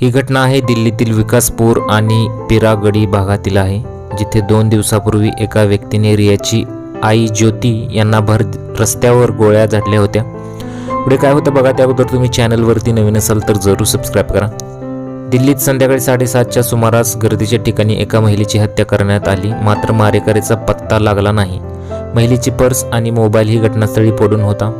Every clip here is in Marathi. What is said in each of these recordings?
ही घटना आहे दिल्लीतील विकासपूर आणि पिरागडी भागातील आहे जिथे दोन दिवसापूर्वी एका व्यक्तीने रियाची आई ज्योती यांना भर रस्त्यावर गोळ्या झाडल्या होत्या. पुढे काय होतं बघा त्याबद्दल तुम्ही चॅनलवरती नवीन असाल तर जरूर सबस्क्राईब करा. दिल्लीत संध्याकाळी साडेसातच्या सुमारास गर्दीच्या ठिकाणी एका महिलेची हत्या करण्यात आली. मात्र मारेकरीचा पत्ता लागला नाही. महिलेची पर्स आणि मोबाईल ही घटनास्थळी पडून होता.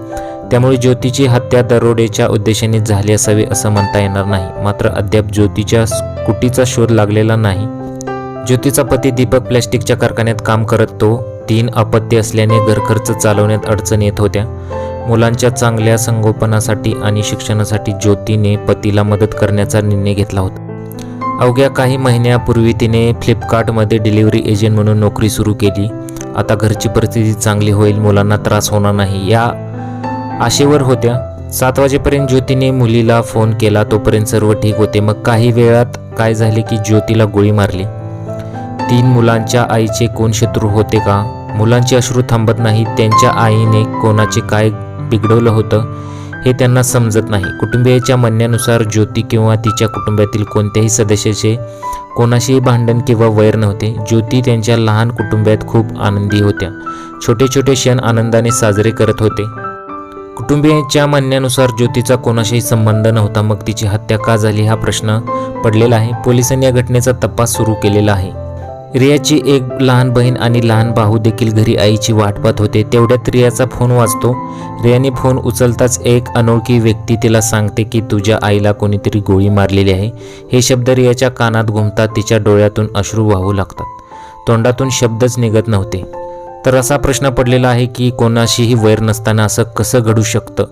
त्यामुळे ज्योतीची हत्या दरोडेच्या उद्देशाने झाली असावी असं म्हणता येणार नाही. मात्र अद्याप ज्योतीच्या स्कूटीचा शोध लागलेला नाही. ज्योतीचा पती दीपक प्लॅस्टिकच्या कारखान्यात काम करत तो तीन अपत्य असल्याने घरखर्च चालवण्यात अडचण येत होत्या. मुलांच्या चांगल्या संगोपनासाठी आणि शिक्षणासाठी ज्योतीने पतीला मदत करण्याचा निर्णय घेतला होता. अवघ्या काही महिन्यापूर्वी तिने फ्लिपकार्टमध्ये डिलिव्हरी एजंट म्हणून नोकरी सुरू केली. आता घरची परिस्थिती चांगली होईल मुलांना त्रास होणार नाही. या आशेवर होत्या. सात वाजेपर्यंत ज्योतीने मुलीला फोन केला. तोपर्यंत सर्व ठीक होते. मग काही वेळात काय झाले की ज्योतीला गोळी मारली. तीन मुलांच्या आईचे कोण शत्रू होते का? मुलांचे अश्रू थांबत नाही त्यांच्या आईने कोणाचे काय बिघडवलं होतं? हे त्यांना समजत नाही. कुटुंबियाच्या म्हणण्यानुसार ज्योती किंवा तिच्या कुटुंबातील कोणत्याही सदस्याचे कोणाशीही भांडण किंवा वैर नव्हते. ज्योती त्यांच्या लहान कुटुंबात खूप आनंदी होत्या. छोटे छोटे क्षण आनंदाने साजरे करत होते. कुटुंबियांच्या म्हणण्यानुसार ज्योतीचा कोणाशीही संबंध नव्हता. मग तिची हत्या का झाली हा प्रश्न पडलेला आहे. पोलिसांनी या घटनेचा तपास सुरू केलेला आहे. रियाची एक लहान बहीण आणि लहान भाऊ देखील घरी आईची वाट पाहत होते. तेवढ्यात रियाचा फोन वाजतो. रियाने फोन उचलताच एक अनोळखी व्यक्ती तिला सांगते की तुझ्या आईला कोणीतरी गोळी मारलेली आहे. हे शब्द रियाच्या कानात घुमतात तिच्या डोळ्यातून अश्रू वाहू लागतात. तोंडातून शब्दच निघत नव्हते. तर असा प्रश्न पडलेला आहे की कोणाशीही वैर नसताना असं कसं घडू शकतं?